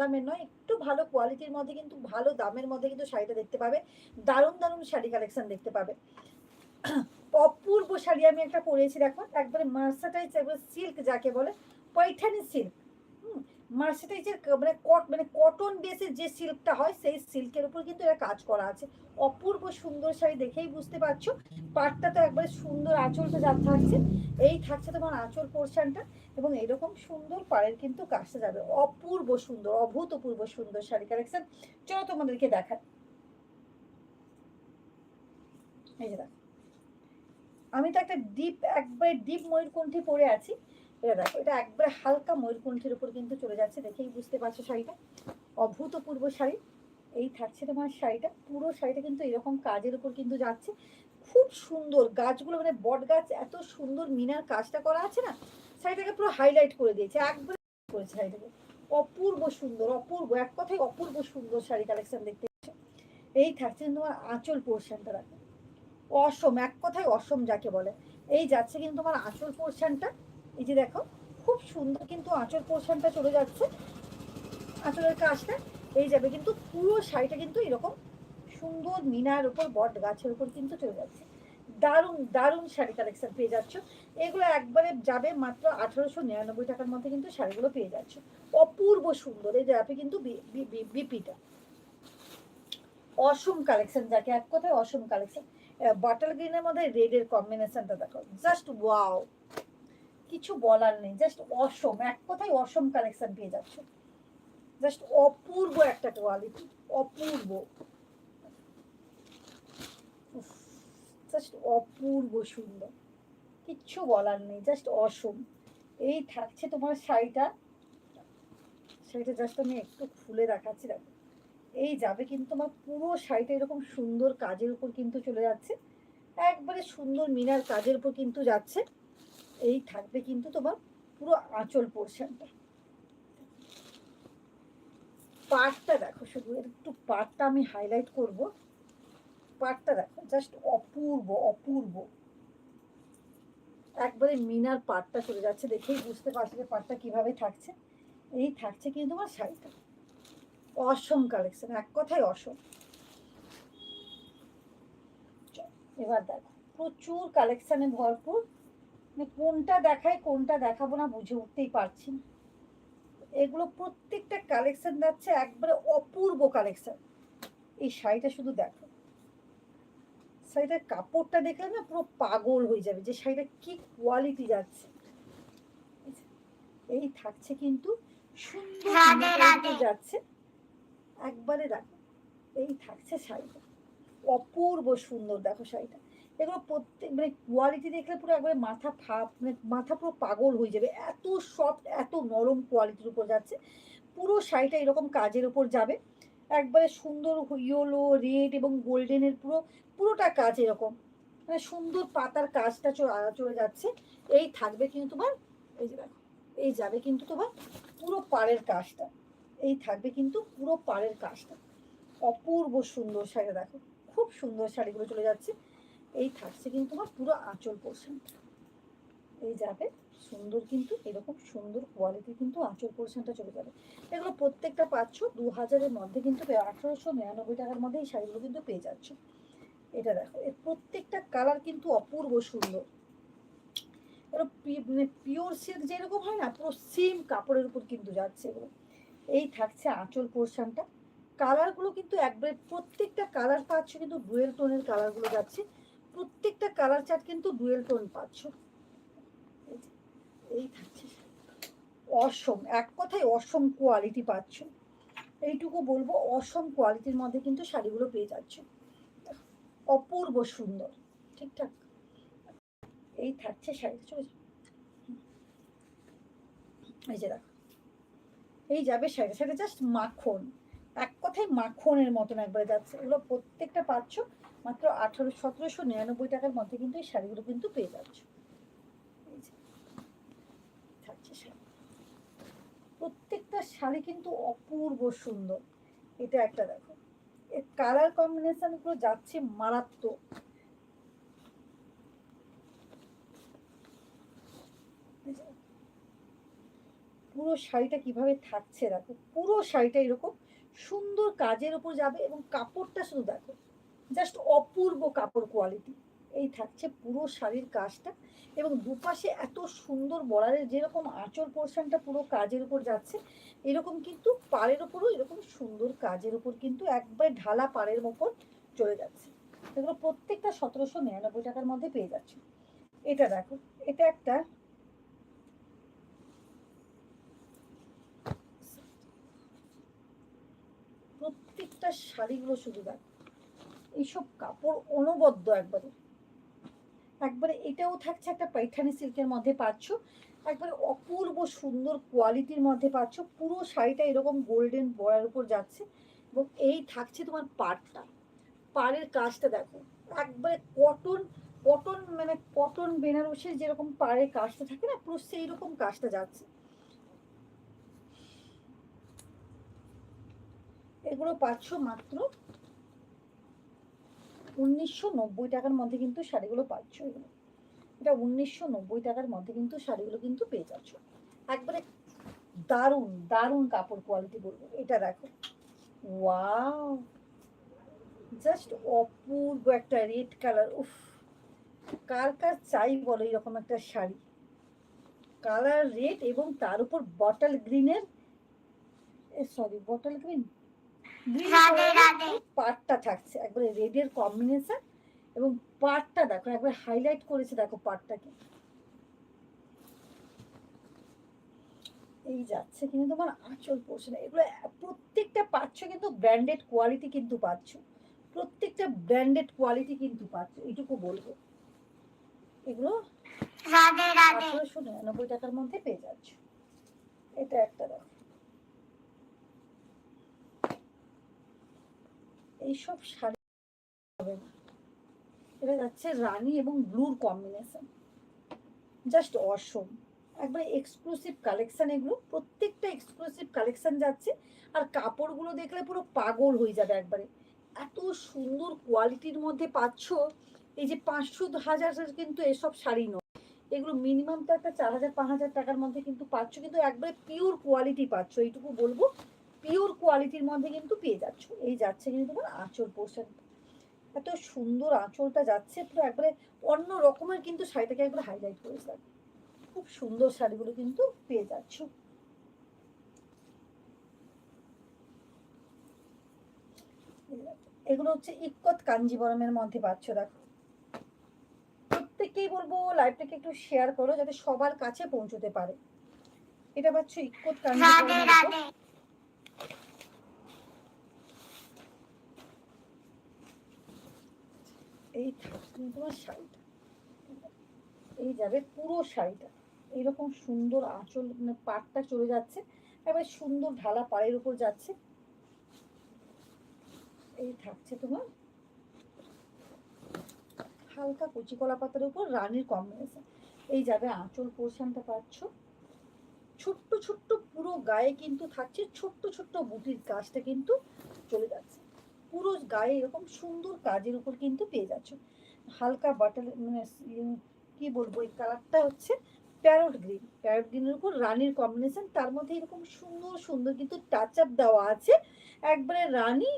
দামের নয়, একটু ভালো কোয়ালিটির মধ্যে কিন্তু ভালো দামের মধ্যে কিন্তু শাড়িটা দেখতে পাবে। দারুণ দারুণ শাড়ি কালেকশন দেখতে পাবে। অপূর্ব শাড়ি আমি একটা পরেছি, দেখো, একবারে মার্সাটাইজ একবার সিল্ক যাকে বলে পৈঠানি সিল্ক মার্সাটাইজের মানে কট মানে কটন বেসের যে সিল্কটা হয়, সেই সিল্কের উপর কিন্তু এটা কাজ করা আছে। অপূর্ব সুন্দর শাড়ি দেখেই বুঝতে পারছ। পাটটা তো একবারে সুন্দর আঁচলটা যা থাকছে। এই থাকছে তোমার আঁচল পোর্শনটা এবং এরকম সুন্দর পাড়ের কিন্তু কাজটা যাবে। অপূর্ব সুন্দর, অভূতপূর্ব সুন্দর শাড়ি কালেকশন চলো তোমাদেরকে দেখায় এই যে দেখো। আমি তো একটা ডিপ একবারে ডিপ ময়ূরকণ্ঠী পরে আছি। এটা দেখো, এটা একবারে হালকা ময়ূরকণ্ঠীর উপর কিন্তু চলে যাচ্ছে, দেখেই বুঝতে পারছ শাড়িটা। অভূতপূর্ব শাড়ি, এই থাকছে তোমার শাড়িটা, পুরো শাড়িটা কিন্তু এরকম কাজের উপর কিন্তু যাচ্ছে। খুব সুন্দর গাছগুলো মানে বট গাছ, এত সুন্দর মিনার কাজটা করা আছে না, শাড়িটাকে পুরো হাইলাইট করে দিয়েছে, একবারে করেছে শাড়িটাকে। অপূর্ব সুন্দর, অপূর্ব, এক কথায় অপূর্ব সুন্দর শাড়ি কালেকশন দেখতে। এই থাকছে তোমার আঁচল পোর্শনটা দেখো। অসম, এক কথায় অসম যাকে বলে। এই যাচ্ছে কিন্তু তোমার আঁচল পোর্শনটা এই যে দেখো, খুব সুন্দর কিন্তু আঁচল পোর্শনটা চলে যাচ্ছে। আঁচলের কাজটা এই যাবে, কিন্তু পুরো শাড়িটা কিন্তু এরকম সুন্দর মিনার উপর, বট গাছের উপর কিন্তু চলে যাচ্ছে। দারুণ দারুণ শাড়ি কালেকশন পেয়ে যাচ্ছ। এগুলো একবারে যাবে মাত্র আঠারোশো নিরানব্বই টাকার মধ্যে কিন্তু শাড়িগুলো পেয়ে যাচ্ছ। অপূর্ব সুন্দর, এই যাবে কিন্তু বিপিটা। অসম কালেকশন, যাকে এক কথায় অসম কালেকশন। বাটার গ্রিনের মধ্যে রেডের কম্বিনেশনটা দেখো জাস্ট ওয়াও কিছু বলার নেই। জাস্ট অসম, এক কথায় অসম কালেকশন পেয়ে যাচ্ছ। জাস্ট অপূর্ব একটা কোয়ালিটি অপূর্ব। জাস্ট অপূর্ব সুন্দর। কিচ্ছু বলার নেই জাস্ট অসম। এই থাকছে তোমার শাড়িটা। শাড়িটা জাস্ট আমি একটু খুলে দেখাচ্ছি, দেখো। এই যাবে কিন্তু তোমার পুরো শাড়িটা এরকম সুন্দর কাজের উপর কিন্তু চলে যাচ্ছে। একবারে সুন্দর মিনার কাজের উপর কিন্তু যাচ্ছে। এই থাকবে কিন্তু তোমার পুরো আঁচল পোর্শনটা পাটটা দেখো শুধু, একটু পাটটা আমি হাইলাইট করব। পাটটা দেখো জাস্ট অপূর্ব অপূর্ব। একবারে মিনার পাটটা চলে যাচ্ছে, দেখেই বুঝতে পারছি যে পাটটা কীভাবে থাকছে। এই থাকছে কিন্তু তোমার শাড়িটা। অসম কালেকশন এক কথায় অসম। এবার দেখো, প্রচুর কালেকশনে ভরপুর। মানে কোনটা দেখাই কোনটা দেখাবো না বুঝে উঠতেই পারছি না। এগুলো প্রত্যেকটা কালেকশন যাচ্ছে একবারে অপূর্ব কালেকশন এই শাড়িটা শুধু দেখো। শাড়িটার কাপড়টা দেখলে না পুরো পাগল হয়ে যাবে যে শাড়িটা কি কোয়ালিটি যাচ্ছে। এই থাকছে কিন্তু সুন্দর যাচ্ছে। একবারে দেখো এই থাকছে শাড়িটা। অপূর্ব সুন্দর দেখো শাড়িটা। এগুলো প্রত্যেক মানে কোয়ালিটি দেখলে পুরো একবারে মাথা ফাপ মানে মাথা পুরো পাগল হয়ে যাবে। এত সফট এত নরম কোয়ালিটির উপর যাচ্ছে। পুরো শাড়িটা এরকম কাজের উপর যাবে। একবারে সুন্দর ইয়েলো রেড এবং গোল্ডেনের পুরো, পুরোটা কাজ এরকম। মানে সুন্দর পাতার কাজটা চলে যাচ্ছে। এই থাকবে কিন্তু তোমার, এই যে দেখো, এই যাবে কিন্তু তোমার পুরো পাড়ের কাজটা। এই থাকবে কিন্তু পুরো পাড়ের কাজটা। অপূর্ব সুন্দর শাড়ি দেখো। খুব সুন্দর শাড়িগুলো চলে যাচ্ছে। এই থাকছে কিন্তু তোমার পুরো আঁচল পোর্শনটা এই যাবে, সুন্দর কিন্তু, এরকম সুন্দর কোয়ালিটি কিন্তু আঁচল পোর্শনটা চলে যাবে। এগুলো প্রত্যেকটা পাচ্ছ দু হাজারের মধ্যে কিন্তু আঠারোশো নিরানব্বই টাকার মধ্যে এই শাড়িগুলো কিন্তু পেয়ে যাচ্ছ। এটা দেখো, এর প্রত্যেকটা কালার কিন্তু অপূর্ব সুন্দর। মানে পিওর সিল্ক যেরকম হয় না, পুরো সেম কাপড়ের উপর কিন্তু যাচ্ছে এগুলো। এই থাকছে আঁচল পোর্শনটা কালারগুলো কিন্তু একবারে প্রত্যেকটা কালার পাচ্ছ কিন্তু ডুয়েল টোনের কালারগুলো যাচ্ছে। প্রত্যেকটা কালার চার্ট কিন্তু ডুয়েল টোন পাচ্ছ। এই থাকছে। অসম, এক কথায় অসম কোয়ালিটি পাচ্ছ। এইটুকু বলব, অসম কোয়ালিটির মধ্যে কিন্তু শাড়িগুলো পেয়ে যাচ্ছ। অপূর্ব সুন্দর, ঠিকঠাক। এই থাকছে শাড়ি চলে এই যে দেখো, এই যাবে শাড়ি সেটা জাস্ট মাখন। এক কথায় মাখনের মতন একবারে যাচ্ছে। এগুলো প্রত্যেকটা পাচ্ছ। মাত্র আঠারো সতেরোশো নিরানব্বই টাকার মধ্যে কিন্তু এই শাড়িগুলো কিন্তু পেয়ে যাচ্ছ। প্রত্যেকটা শাড়ি কিন্তু অপূর্ব সুন্দর। এটা একটা দেখো। এর কালার কম্বিনেশনগুলো যাচ্ছে মারাত্মক। পুরো শাড়িটা কীভাবে থাকছে দেখো। পুরো শাড়িটা এরকম সুন্দর কাজের ওপর যাবে এবং কাপড়টা শুধু দেখো। জাস্ট অপূর্ব কাপড় কোয়ালিটি এই থাকছে পুরো শাড়ির কাজটা এবং দুপাশে এত সুন্দর বর্ডারের যেরকম আঁচল পোর্শনটা পুরো কাজের উপর যাচ্ছে, এরকম কিন্তু পাড়ের ওপরও এরকম সুন্দর কাজের উপর কিন্তু একবারে ঢালা পাড়ের ওপর চলে যাচ্ছে। এগুলো প্রত্যেকটা সতেরোশো নিরানব্বই টাকার মধ্যে পেয়ে যাচ্ছে। এটা দেখো, এটা একটা প্রত্যেকটা শাড়িগুলো শুধু দেখো। এইসব কাপড় অনবদ্য একবারে। একবারে এটাও থাকছে একটা পাইঠানি সিল্কের মধ্যে পাচ্ছ। একবারে অপূর্ব সুন্দর কোয়ালিটির মধ্যে পাচ্ছ। পুরো শাড়িটা এরকম গোল্ডেন বড়ার উপর যাচ্ছে এবং এই থাকছে তোমার পাড়টা। পাড়ের কাজটা দেখো, একবারে কটন কটন মানে কটন বেনারসের যেরকম পাড়ের কাজটা থাকে না, পুরো সেই রকম কাজটা যাচ্ছে। এগুলো পাচ্ছ মাত্র উনিশশো নব্বই টাকার মধ্যে কিন্তু শাড়িগুলো পাচ্ছ। এগুলো এটা উনিশশো নব্বই টাকার মধ্যে কিন্তু শাড়িগুলো কিন্তু পেয়ে যাচ্ছ। একবারে দারুণ দারুণ কাপড় কোয়ালিটি বলব। এটা দেখো। ওয়াও! জাস্ট অপূর্ব একটা রেড কালার উফ! কার কার চাই বলো এরকম একটা শাড়ি? কালার রেড এবং তার উপর বটল গ্রিনের সরি বটল গ্রিন পাটটা থাকছে একবারে রেডের কম্বিনেশন এবং পাটটা দেখো একবার হাইলাইট করেছে দেখো পাটটাকে এই যাচ্ছে কিন্তু তোমার আঁচল পড়ছে না এগুলো প্রত্যেকটা পাচ্ছ কিন্তু ব্র্যান্ডেড কোয়ালিটি কিন্তু পাচ্ছ। প্রত্যেকটা ব্র্যান্ডেড কোয়ালিটি কিন্তু পাচ্ছ এইটুকু বলব। এগুলো আঠারোশো নিরানব্বই টাকার মধ্যে পেয়ে যাচ্ছ। এটা একটা দেখো। এইসব শাড়ি হবে না। এটা যাচ্ছে রানী এবং ব্লুর কম্বিনেশন জাস্ট অসম একবার এক্সক্লুসিভ কালেকশন এগুলো, প্রত্যেকটা এক্সক্লুসিভ কালেকশন যাচ্ছে, আর কাপড়গুলো দেখলে পুরো পাগল হয়ে যাবে একবারে। এত সুন্দর কোয়ালিটির মধ্যে পাচ্ছ, এই যে পাঁচশো হাজার কিন্তু এসব শাড়ি নয়। এগুলো মিনিমাম তো একটা চার হাজার, পাঁচ হাজার টাকার মধ্যে কিন্তু পাচ্ছ, কিন্তু একবারে পিওর কোয়ালিটি পাচ্ছ, এইটুকু বলব। পিওর কোয়ালিটির মধ্যে কিন্তু পেয়ে যাচ্ছ। এই যাচ্ছে কিন্তু তোমার আঁচল পোর্শন এত সুন্দর আঁচলটা যাচ্ছে, পুরো একবারে অন্য রকমের কিন্তু শাড়িটাকে একবার হাইলাইট করেছে খুব সুন্দর শাড়িগুলো কিন্তু পেয়ে যাচ্ছ। এগুলো হচ্ছে ইক্কত কাঞ্জিবরমের মধ্যে পাচ্ছ, দেখো। প্রত্যেককেই বলব লাইভটাকে একটু শেয়ার করো যাতে সবার কাছে পৌঁছতে পারে। এটা পাচ্ছ ইক্কত কাঞ্জিবরমের এই তোমার শাড়িটা। এই যাবে পুরো শাড়িটা। এইরকম সুন্দর আঁচল মানে পাটটা চলে যাচ্ছে। এবার সুন্দর ঢালা পাড়ের উপর যাচ্ছে। এই থাকছে তোমার হালকা কচি কলা পাতার উপর রানীর কম্বিনেশন এই যাবে আঁচল পোর্শনটা পাচ্ছ। ছোট্ট ছোট্ট পুরো গায়ে কিন্তু থাকছে ছোট্ট ছোট্ট বুটির কাজটা কিন্তু চলে যাচ্ছে। পুরো গায়ে এরকম সুন্দর কাজের উপর কিন্তু পেয়ে যাচ্ছ। হালকা বাটার মানে কি বলব, এই কালারটা হচ্ছে প্যারট গ্রিন প্যারট গ্রিনের উপর রানীর কম্বিনেশন তার মধ্যে এরকম সুন্দর সুন্দর কিন্তু টাচ আপ দেওয়া আছে। একবারে রানী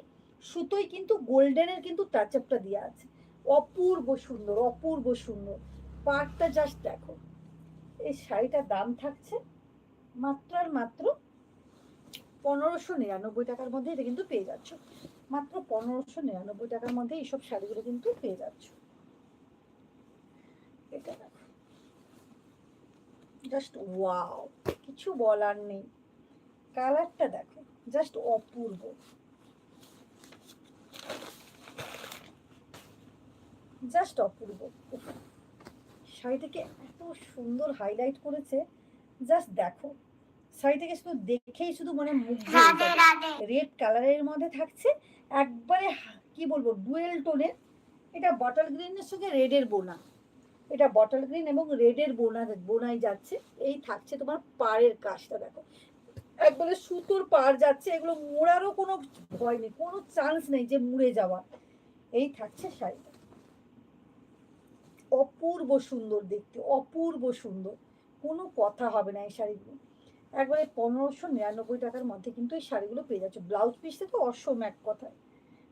সুতোয় কিন্তু গোল্ডেনের কিন্তু টাচ আপটা দেওয়া আছে। অপূর্ব সুন্দর অপূর্ব সুন্দর। পাটটা জাস্ট দেখো। এই শাড়িটার দাম থাকছে মাত্র আর মাত্র পনেরোশো নিরানব্বই টাকার মধ্যে এটা কিন্তু পেয়ে যাচ্ছ। মাত্র পনেরোশো নিরানব্বই টাকার মধ্যে এইসব শাড়িগুলো কিন্তু পেয়ে যাচ্ছ। এটা জাস্ট ওয়াও কিছু বলার নেই। কালারটা দেখো জাস্ট অপূর্ব। জাস্ট অপূর্ব। শাড়িটাকে এত সুন্দর হাইলাইট করেছে। জাস্ট দেখো। শাড়িটাকে শুধু দেখেই শুধু মানে মুগ্ধ রেড কালারের মধ্যে থাকছে একবারে কি বলব ডুয়েল টোনের এটা বটল গ্রিনের সঙ্গে রেডের বোনা। এটা বটল গ্রিন এবং রেডের বোনা বোনাই যাচ্ছে। এই থাকছে তোমার পাড়ের কাজটা দেখো। একবারে সুতোর পাড় যাচ্ছে এগুলো মোড়ারও কোনো ভয় নেই কোনো চান্স নেই যে মুড়ে যাওয়া। এই থাকছে শাড়িটা। অপূর্ব সুন্দর দেখতে অপূর্ব সুন্দর। কোনো কথা হবে না এই শাড়িগুলো। একবারে পনেরোশো নিরানব্বই টাকার মধ্যে কিন্তু এই শাড়িগুলো পেয়ে যাচ্ছে। ব্লাউজ পিসটা তো অসম এক কথায়।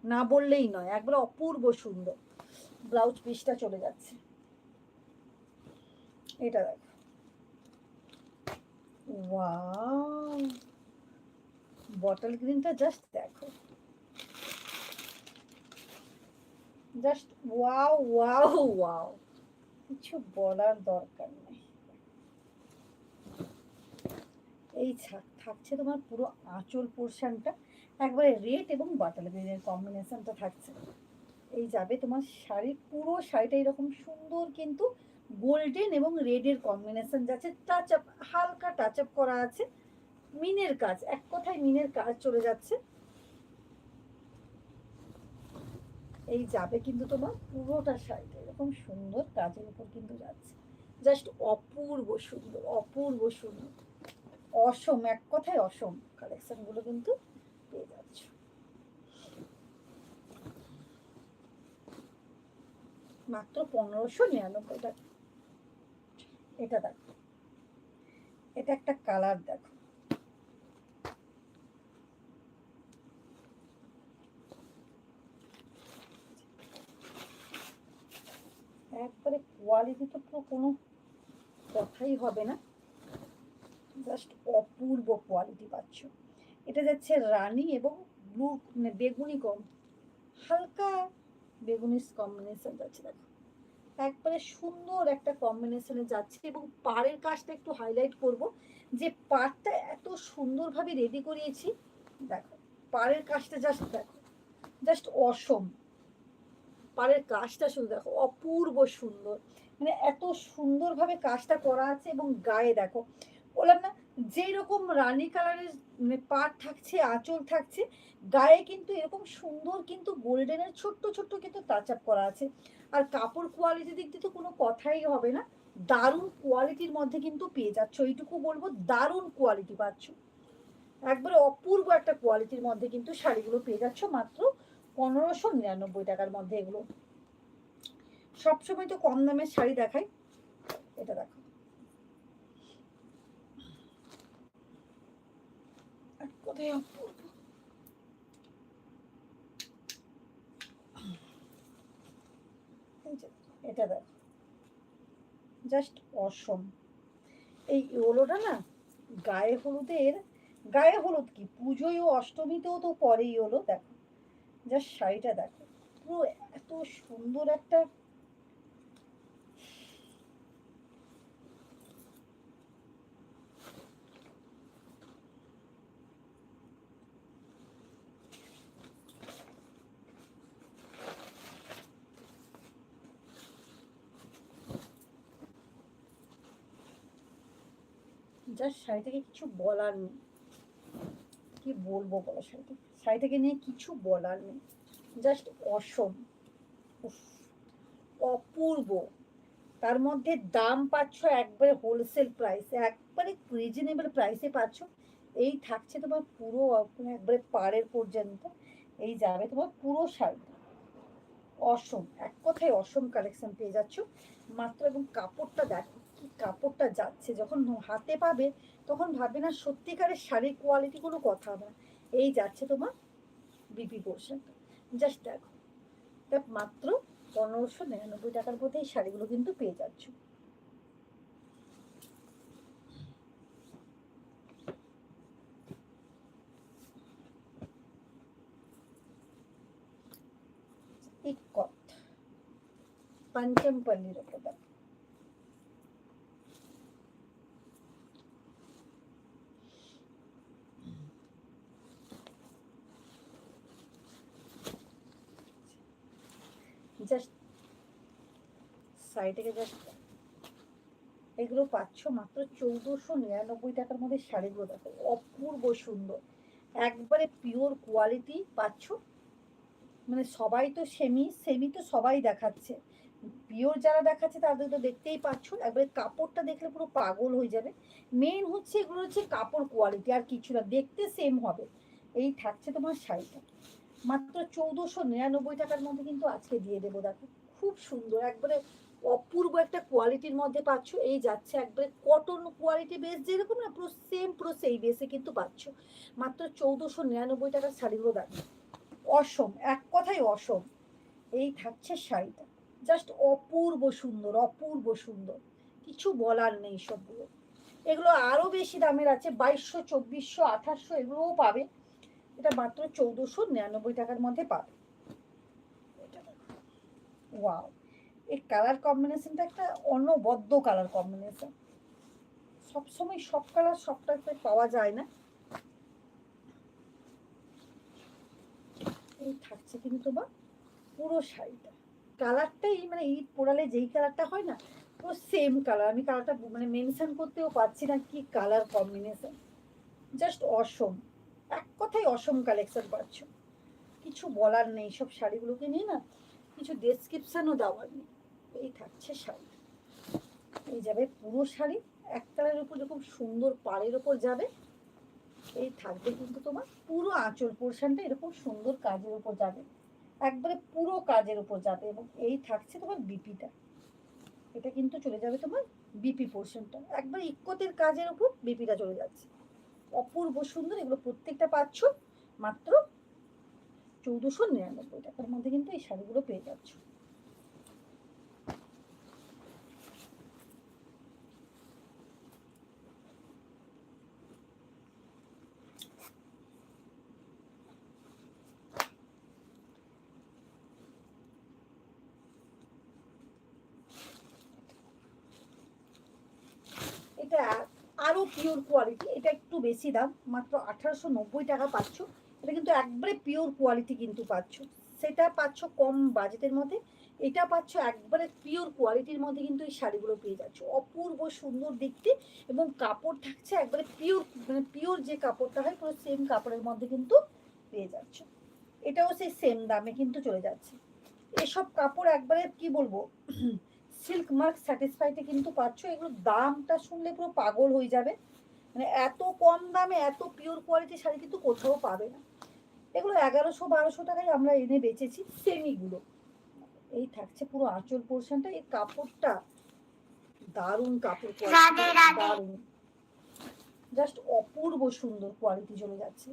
না বললেই নয়, একবারে অপূর্ব সুন্দর ব্লাউজ পিসটা চলে যাচ্ছে। এটা দেখো। ওয়াও বটল গ্রিনটা জাস্ট দেখো। জাস্ট ওয়াও ওয়াও ওয়াও কিছু বলার দরকার নেই এই থাক- থাকছে তোমার পুরো আঁচল পোর্শনটা একবারে রেড এবং বাটাল গ্রিনের কম্বিনেশনটা থাকছে। এই যাবে তোমার শাড়ি পুরো শাড়িটা এরকম সুন্দর কিন্তু গোল্ডেন এবং রেডের কম্বিনেশন যাচ্ছে। টাচ আপ হালকা টাচ আপ করা আছে। মিনের কাজ, এক কথায় মিনের কাজ চলে যাচ্ছে। এই যাবে কিন্তু তোমার পুরোটা শাড়িটা, এরকম সুন্দর কাজের উপর কিন্তু যাচ্ছে। জাস্ট অপূর্ব সুন্দর অপূর্ব সুন্দর। অসম, এক কথায় অসম কালেকশনগুলো কিন্তু পেয়ে যাচ্ছ। মাত্র পনেরোশো নিরানব্বই টাকা। এটা দেখো। এটা একটা কালার দেখো। একবারে কোয়ালিটি তো পুরো কোনো কথাই হবে না। জাস্ট অপূর্ব কোয়ালিটি পাচ্ছ। এটা যাচ্ছে রানি এবং ব্লু মানে বেগুনি কম হালকা বেগুনি কম্বিনেশন যাচ্ছে, দেখো। একবারে সুন্দর একটা কম্বিনেশনে যাচ্ছে এবং পাড়ের কাজটা একটু হাইলাইট করব। যে পাড়টা এত সুন্দরভাবে রেডি করিয়েছি, দেখো, পাড়ের কাজটা জাস্ট দেখো জাস্ট অসম পাড়ের কাজটা শুধু দেখো, অপূর্ব সুন্দর। মানে এত সুন্দরভাবে কাজটা করা আছে এবং গায়ে দেখো বললাম না যেই রকম রানী কালারের মানে পাট থাকছে, আঁচল থাকছে, গায়ে কিন্তু এরকম সুন্দর কিন্তু গোল্ডেনের ছোট্ট ছোট্ট কিন্তু টাচ আপ করা আছে। আর কাপড় কোয়ালিটি দিক দিয়ে তো কোনো কথাই হবে না। দারুণ কোয়ালিটির মধ্যে কিন্তু পেয়ে যাচ্ছ। এইটুকু বলব, দারুণ কোয়ালিটি পাচ্ছ। একবারে অপূর্ব একটা কোয়ালিটির মধ্যে কিন্তু শাড়িগুলো পেয়ে যাচ্ছ, মাত্র পনেরোশো নিরানব্বই টাকার মধ্যে এগুলো। সবসময় তো কম দামের শাড়ি দেখাই, এটা দেখো। অপূর্ব এটা দেখো। জাস্ট অসম এই ইয়োলোটা না, গায়ে হলুদের, গায়ে হলুদ কি? পুজোয় ও অষ্টমীতেও তো পরে ইয়োলো দেখো। জাস্ট শাড়িটা দেখো। পুরো এত সুন্দর একটা জাস্ট থেকে কিছু বলার নেই। কি বলব বলো শাড়িটা থেকে নিয়ে কিছু বলার নেই। Just awesome. অপূর্ব। তার মধ্যে দাম পাচ্ছ একবারে হোলসেল প্রাইস একবারে রিজনেবল প্রাইসে পাচ্ছ। এই থাকছে তোমার পুরো মানে একবারে পাড়ের পর্যন্ত। এই যাবে তোমার পুরো শাড়িটা। অসম, এক কথায় অসম কালেকশন পেয়ে যাচ্ছ। মাত্র এবং কাপড়টা দেখো। কি কাপড়টা যাচ্ছে, যখন হাতে পাবে, তখন ভাববে না সত্যিকারের শাড়ির কোয়ালিটি কোনো কথা হবে না। এই যাচ্ছে তোমার বিপি পোর্শনটা জাস্ট দেখো। দেখ মাত্র পনেরোশো নিরানব্বই টাকার মধ্যে এই শাড়িগুলো কিন্তু পেয়ে যাচ্ছ। ইকট পঞ্চমপল্লির ওপর দেখো জাস্ট সাইডে জাস্ট এগুলো পাচ্ছ মাত্র চৌদ্দশো নিরানব্বই টাকার মধ্যে শাড়িগুলো দেখো। অপূর্ব সুন্দর। একবারে পিওর কোয়ালিটি পাচ্ছ। মানে সবাই তো সেমি সেমি তো সবাই দেখাচ্ছে। পিওর যারা দেখাচ্ছে তাদের তো দেখতেই পাচ্ছ। একবারে কাপড়টা দেখলে পুরো পাগল হয়ে যাবে। মেন হচ্ছে এগুলো হচ্ছে কাপড় কোয়ালিটি আর কিছু না। দেখতে সেম হবে। এই থাকছে তোমার শাড়িটা। মাত্র চৌদ্দশো নিরানব্বই টাকার মধ্যে কিন্তু আজকে দিয়ে দেবো দেখো। খুব সুন্দর, একবারে অপূর্ব একটা কোয়ালিটির মধ্যে পাচ্ছ। এই যাচ্ছে একবারে কটন কোয়ালিটি বেস যেরকম না, পুরো সেম পুরো সেই বেসে কিন্তু পাচ্ছ। মাত্র চৌদ্দশো নিরানব্বই টাকার শাড়িগুলো দেখো। অসম, এক কথাই অসম। এই থাকছে শাড়িটা। জাস্ট অপূর্ব সুন্দর অপূর্ব সুন্দর। কিছু বলার নেই সবগুলো। এগুলো আরও বেশি দামের আছে, বাইশশো, চব্বিশশো, আঠাশশো, এগুলোও পাবে। এটা মাত্র চৌদ্দশো নিরানব্বই টাকার মধ্যে পাবে। ওয়াও এই কালার কম্বিনেশনটা একটা অনবদ্য কালার কম্বিনেশন সবসময় সব কালার সবটাতে পাওয়া যায় না। এই থাকছে কিন্তু তোমার পুরো শাড়িটা। কালারটাই মানে ঈদ পোড়ালে যেই কালারটা হয় না, পুরো সেম কালার আমি কালারটা মানে মেনশন করতেও পারছি না কি কালার কম্বিনেশন জাস্ট অসম এক কথাই অসম কালেকশন পাচ্ছ কিছু বলার নেই, সব শাড়িগুলোকে নিয়ে না কিছু ডেসক্রিপশানও দেওয়ার নেই। এই থাকছে শাড়ি। এই যাবে পুরো শাড়ি, এক উপর এরকম সুন্দর পাড়ের ওপর যাবে, এই থাকবে কিন্তু তোমার পুরো আঁচল পোর্শনটা এরকম সুন্দর কাজের উপর যাবে। একবারে পুরো কাজের উপর যাবে এবং এই থাকছে তোমার বিপিটা। এটা কিন্তু চলে যাবে তোমার বিপি পোর্শনটা একবার ইকোতের কাজের উপর বিপিটা চলে যাচ্ছে। অপূর্ব সুন্দর, এগুলো প্রত্যেকটা পাচ্ছ। মাত্র চৌদ্দশো নিরানব্বই টাকার মধ্যে কিন্তু এই শাড়িগুলো পেয়ে যাচ্ছ। এটা পিওর কোয়ালিটি এটা একটু বেশি দাম, মাত্র আঠারোশো নব্বই টাকা পাচ্ছ। এটা কিন্তু একবারে পিওর কোয়ালিটি কিন্তু পাচ্ছ। সেটা পাচ্ছ কম বাজেটের মধ্যে, এটা পাচ্ছ একবারে পিওর কোয়ালিটির মধ্যে কিন্তু এই শাড়িগুলো পেয়ে যাচ্ছ। অপূর্ব সুন্দর দেখতে এবং কাপড় থাকছে একবারে পিওর মানে পিওর যে কাপড়টা হয়, পুরো সেম কাপড়ের মধ্যে কিন্তু পেয়ে যাচ্ছ। এটাও সেই সেম দামে কিন্তু চলে যাচ্ছে। এসব কাপড় একবারে, কি বলব সিল্ক মার্ক স্যাটিসফাইতে কিন্তু পাচ্ছ। এগুলো দামটা শুনলে পুরো পাগল হয়ে যাবে। মানে এত কম দামে এত পিওর কোয়ালিটির শাড়ি কিন্তু কোথাও পাবে না। এগুলো এগারোশো বারোশো টাকায় আমরা এনে বেচেছি সেমিগুলো এই থাকছে পুরো আঁচল পোর্শনটা এই কাপড়টা দারুণ কাপড়। দারুণ। জাস্ট অপূর্ব সুন্দর কোয়ালিটি চলে যাচ্ছে।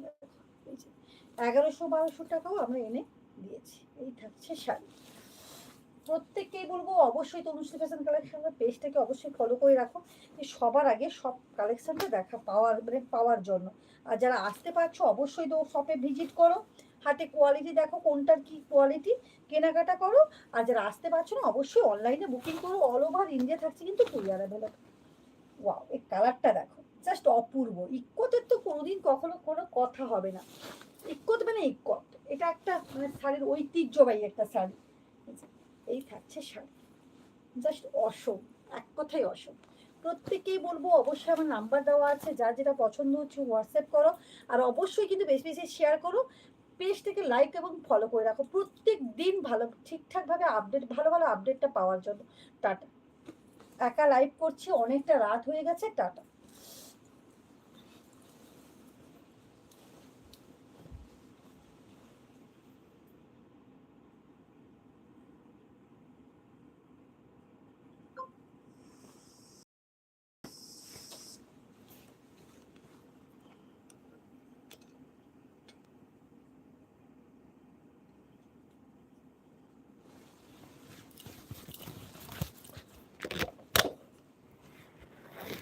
এগারোশো বারোশো টাকাও আমরা এনে দিয়েছি। এই থাকছে শাড়ি। প্রত্যেককেই বলব, অবশ্যই তনুশ্রী ফ্যাশন কালেকশনের পেজটাকে অবশ্যই ফলো করে রাখো, যে সবার আগে সব কালেকশনটা দেখা, পাওয়ার মানে পাওয়ার জন্য। আর যারা আসতে পারছ, অবশ্যই তো শপে ভিজিট করো হাতে কোয়ালিটি দেখো, কোনটার কি কোয়ালিটি কেনাকাটা করো। আর যারা আসতে পারছ না, অবশ্যই অনলাইনে বুকিং করো অল ওভার ইন্ডিয়া থাকছে কিন্তু কুরিয়ার অ্যাভেলেবল ওয়াও এই কালারটা দেখো জাস্ট অপূর্ব। ইক্কতের তো কোনোদিন কখনো কোনো কথা হবে না। ইক্কত মানে ইক্কত। এটা একটা মানে শাড়ির ঐতিহ্যবাহী একটা শাড়ি। এই থাকছে শাড়ি জাস্ট অসম, এক কথাই অসম। প্রত্যেকেই বলব, অবশ্যই আমার নাম্বার দেওয়া আছে যা যেটা পছন্দ হচ্ছে হোয়াটসঅ্যাপ করো। আর অবশ্যই কিন্তু বেশি বেশি শেয়ার করো। পেজটাকে লাইক এবং ফলো করে রাখো। প্রত্যেক দিন ভালো ঠিকঠাকভাবে আপডেট ভালো ভালো আপডেটটা পাওয়ার জন্য। টাটা। একা লাইভ করছি, অনেকটা রাত হয়ে গেছে, টাটা।